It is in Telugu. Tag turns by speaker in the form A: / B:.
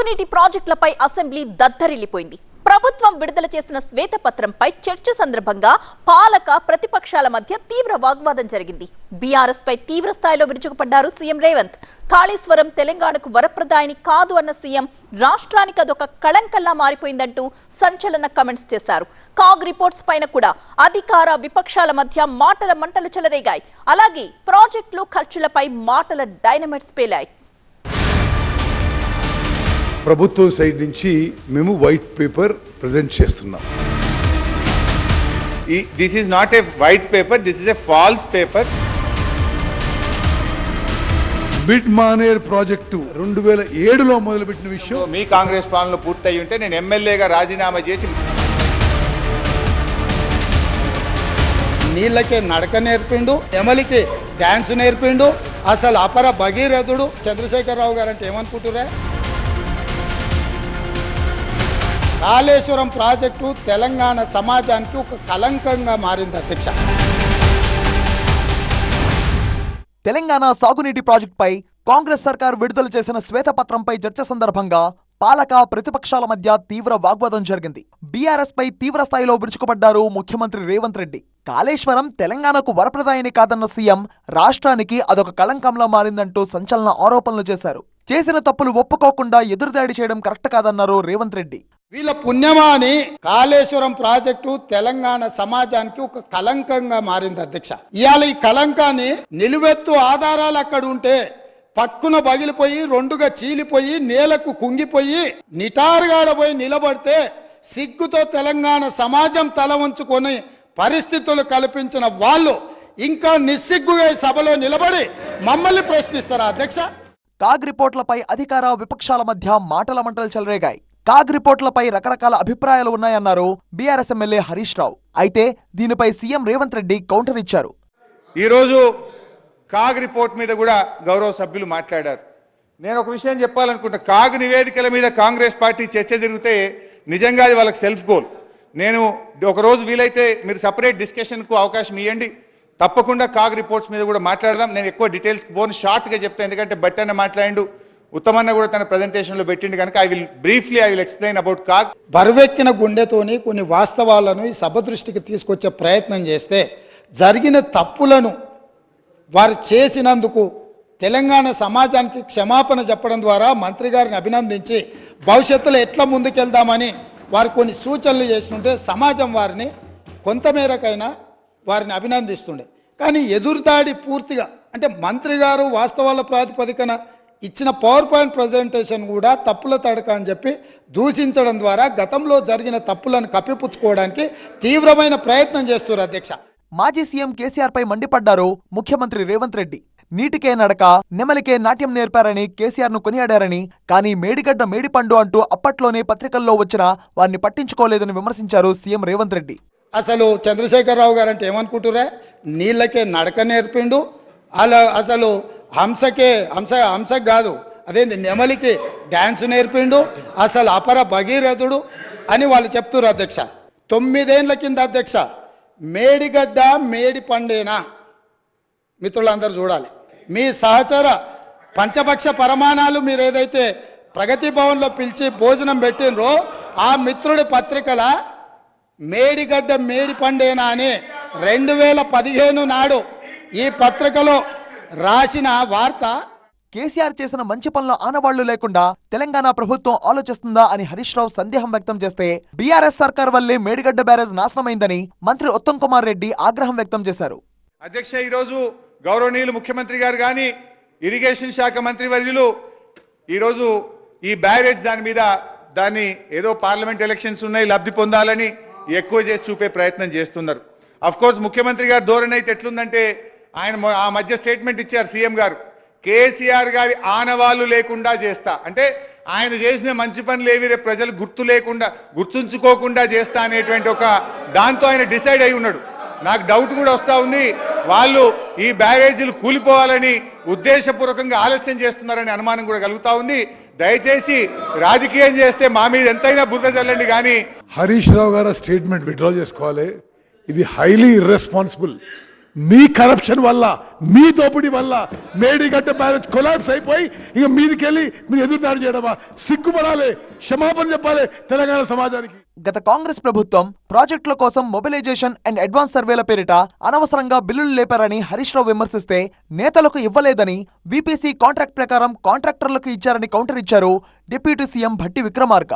A: తాగునీటి ప్రాజెక్టులపై అసెంబ్లీ దద్దరిల్లిపోయింది. ప్రభుత్వం విడుదల చేసిన శ్వేతపత్రంపై చర్చ సందర్భంగా పాలక ప్రతిపక్షాల మధ్య తీవ్ర వాగ్వాదం జరిగింది. బీఆర్ఎస్ పై తీవ్ర స్థాయిలో విరుచుకుపడ్డారు సీఎం రేవంత్. కాళేశ్వరం తెలంగాణకు వరప్రదాయని కాదు అన్న సీఎం రాష్ట్రానికి అదొక కళంకల్లా మారిపోయిందంటూ సంచలన కమెంట్స్ చేశారు. కాగ్ రిపోర్ట్స్ పైన కూడా అధికార విపక్షాల మధ్య మాటల మంటలు చెలరేగాయి. అలాగే ప్రాజెక్టులు ఖర్చులపై మాటల డైనమైట్స్ పేలాయి.
B: ప్రభుత్వం సైడ్ నుంచి మేము వైట్ పేపర్ ప్రజెంట్ చేస్తున్నాం.
C: ఈ- this is not a white paper this is a false paper.
B: బిడ్ మానేర్ ప్రాజెక్టు రెండు వేల ఏడులో మొదలుపెట్టిన విషయం.
C: మీ కాంగ్రెస్ పాలనలో పూర్తయి ఉంటే నేను ఎమ్మెల్యేగా రాజీనామా చేసి
D: నీళ్ళకే నడక నేర్పిండు ఎమలికి డ్యాన్స్ నేర్పిండు అసలు అపర భగీరథుడు చంద్రశేఖరరావు గారు అంటే ఏమనుకుంటురా కాళేశ్వరం ప్రాజెక్టు తెలంగాణ సమాజానికి ఒక కలంకంగా మారింది అధ్యక్ష.
E: తెలంగాణ సాగునీటి ప్రాజెక్టుపై కాంగ్రెస్ సర్కార్ విడుదల చేసిన శ్వేతపత్రంపై చర్చ సందర్భంగా పాలక ప్రతిపక్షాల మధ్య తీవ్ర వాగ్వాదం జరిగింది. బీఆర్ఎస్ పై తీవ్ర స్థాయిలో విరుచుకుపడ్డారు ముఖ్యమంత్రి రేవంత్ రెడ్డి. కాళేశ్వరం తెలంగాణకు వరప్రదాయని కాదన్న సీఎం రాష్ట్రానికి అదొక కళంకంలా మారిందంటూ సంచలన ఆరోపణలు చేశారు. చేసిన తప్పులు ఒప్పుకోకుండా ఎదురుదాడి చేయడం కరెక్ట్ కాదన్నారు రేవంత్ రెడ్డి.
D: వీళ్ళ పుణ్యమా అని కాళేశ్వరం ప్రాజెక్టు తెలంగాణ సమాజానికి ఒక కలంకంగా మారింది అధ్యక్ష. ఇవాళ ఈ కలంకాన్ని నిలువెత్తు ఆధారాలు అక్కడ ఉంటే పక్కున పగిలిపోయి రెండుగా చీలిపోయి నేలకు కుంగిపోయి నిటారుగాడపోయి నిలబడితే సిగ్గుతో తెలంగాణ సమాజం తల వంచుకొని పరిస్థితులు కల్పించిన వాళ్ళు ఇంకా నిస్సిగ్గుగా సభలో నిలబడి మమ్మల్ని ప్రశ్నిస్తారా అధ్యక్ష?
E: కాగ్ రిపోర్ట్లపై అధికార విపక్షాల మధ్య మాటల మంటలు చెలరేగాయి. కాగ్ రిపోర్ట్లపై రకరకాల అభిప్రాయాలు ఉన్నాయన్నారు బీఆర్ఎస్ ఎమ్మెల్యే హరీష్ రావు. అయితే దీనిపై సీఎం రేవంత్ రెడ్డి కౌంటర్ ఇచ్చారు.
C: ఈరోజు కాగ్ రిపోర్ట్ మీద కూడా గౌరవ సభ్యులు మాట్లాడారు. నేను ఒక విషయం చెప్పాలనుకుంటా కాగ్ నివేదికల మీద కాంగ్రెస్ పార్టీ చర్చ జరిగితే నిజంగా అది వాళ్ళకి సెల్ఫ్ గోల్. నేను ఒక రోజు వీలైతే మీరు సపరేట్ డిస్కషన్కు అవకాశం ఇవ్వండి తప్పకుండా కాగ్ రిపోర్ట్స్ మీద కూడా మాట్లాడదాం. నేను ఎక్కువ డీటెయిల్స్ పోను షార్ట్గా చెప్తాను ఎందుకంటే బట్టన్న మాట్లాడు ఉత్తమన్న కూడా తన ప్రజెంటేషన్లో పెట్టిండు కనుక I will briefly I will explain about CAG
D: బరువెక్కిన గుండెతోని కొన్ని వాస్తవాలను ఈ సభ దృష్టికి తీసుకొచ్చే ప్రయత్నం చేస్తే జరిగిన తప్పులను వారు చేసినందుకు తెలంగాణ సమాజానికి క్షమాపణ చెప్పడం ద్వారా మంత్రి గారిని అభినందించి భవిష్యత్తులో ఎట్లా ముందుకెళ్దామని వారు కొన్ని సూచనలు చేస్తుంటే సమాజం వారిని కొంతమేరకైనా వారిని అభినందిస్తుండే. కానీ ఎదురుదాడి పూర్తిగా అంటే మంత్రి గారు వాస్తవాల ప్రాతిపదికన ఇచ్చిన పవర్ పాయింట్ ప్రజెంటేషన్ కూడా తప్పుల తడక అని చెప్పి దూషించడం ద్వారా గతంలో జరిగిన తప్పులను కప్పిపుచ్చుకోవడానికి తీవ్రమైన ప్రయత్నం చేస్తున్నారు అధ్యక్ష.
E: మాజీ సీఎం కేసీఆర్ పై మండిపడ్డారు ముఖ్యమంత్రి రేవంత్ రెడ్డి. నీటికే నడక నెమలికే నాట్యం నేర్పారని కేసీఆర్ను కొనియాడారని కానీ మేడిగడ్డ మేడిపండు అంటూ అప్పట్లోనే పత్రికల్లో వచ్చినా వారిని పట్టించుకోలేదని విమర్శించారు సీఎం రేవంత్ రెడ్డి.
D: అసలు చంద్రశేఖరరావు గారు అంటే ఏమనుకుంటురా నీళ్ళకే నడక నేర్పిండు. అలా అసలు హంసకే హంస హంసకు కాదు. అదేంది నెమలికి డ్యాన్స్ నేర్పిండు అసలు అపర భగీరథుడు అని వాళ్ళు చెప్తున్నారు అధ్యక్ష. తొమ్మిదేండ్ల కింద అధ్యక్ష మేడిగడ్డ మేడి పండేనా? మిత్రులందరూ చూడాలి. మీ సహచర పంచపక్ష పరమాణాలు మీరు ఏదైతే ప్రగతి భవన్లో పిలిచి భోజనం పెట్టినరో ఆ మిత్రుడి పత్రికల మేడిగడ్డ మేడి పండేనా అని రెండు వేల పదిహేను నాడు ఈ పత్రికలో రాసిన వార్త
E: కేసీఆర్ చేసిన మంచి పనుల ఆనవాళ్ళు లేకుండా తెలంగాణ ప్రభుత్వం ఆలోచిస్తుందా అని హరీష్ రావు సందేహం వ్యక్తం చేస్తే బీఆర్ఎస్ సర్కార్ వల్లే మేడిగడ్డ బ్యారేజ్ నాశనమైందని మంత్రి ఉత్తమ్ కుమార్ రెడ్డి ఆగ్రహం వ్యక్తం చేశారు.
C: అధ్యక్ష ఈరోజు గౌరవనీయులు ముఖ్యమంత్రి గారు కానీ ఇరిగేషన్ శాఖ మంత్రి వర్యులు ఈరోజు ఈ బ్యారేజ్ దాని మీద దాన్ని ఏదో పార్లమెంట్ ఎలక్షన్స్ ఉన్నాయి లబ్ధి పొందాలని ఎక్కువ చేసి చూపే ప్రయత్నం చేస్తున్నారు. అఫ్ కోర్స్ ముఖ్యమంత్రి గారి ధోరణి అయితే ఎట్లుందంటే ఆయన ఆ మధ్య స్టేట్మెంట్ ఇచ్చారు సీఎం గారు. కేసీఆర్ గారి ఆనవాళ్ళు లేకుండా చేస్తా. అంటే ఆయన చేసిన మంచి పనులు ఏవి రేపు ప్రజలు గుర్తు లేకుండా గుర్తుంచుకోకుండా చేస్తా అనేటువంటి ఒక దాంతో ఆయన డిసైడ్ అయి ఉన్నాడు. నాకు డౌట్ కూడా వస్తూ ఉంది. వాళ్ళు ఈ బ్యారేజీలు కూలిపోవాలని ఉద్దేశపూర్వకంగా ఆలస్యం చేస్తున్నారనే అనుమానం కూడా కలుగుతా ఉంది. దయచేసి రాజకీయం చేస్తే మా మీద ఎంతైనా బురద చల్లండి కానీ
B: హరీష్ రావు గారు స్టేట్మెంట్ విత్డ్రా చేసుకోవాలి. ఇది హైలీ ఇర్రెస్పాన్సిబుల్
F: మీ కరప్షన్ వల్ల మీ దోపిడీ వల్ల మేడిగడ్డ బ్యారేజ్ కొలాబ్స్ అయిపోయి ఇక మీదికెళ్ళి మీరు ఎదురుదాడి చేయడమా? సిగ్గుపడాలి క్షమాపణ చెప్పాలి తెలంగాణ సమాజానికి.
E: గత కాంగ్రెస్ ప్రభుత్వం ప్రాజెక్టుల కోసం మొబిలైజేషన్ అండ్ అడ్వాన్స్ సర్వేల పేరిట అనవసరంగా బిల్లులు లేపారని హరీష్ రావు విమర్శిస్తే నేతలకు ఇవ్వలేదని వీపీసీ కాంట్రాక్ట్ ప్రకారం కాంట్రాక్టర్లకు ఇచ్చారని కౌంటర్ ఇచ్చారు డిప్యూటీ సీఎం భట్టి విక్రమార్క.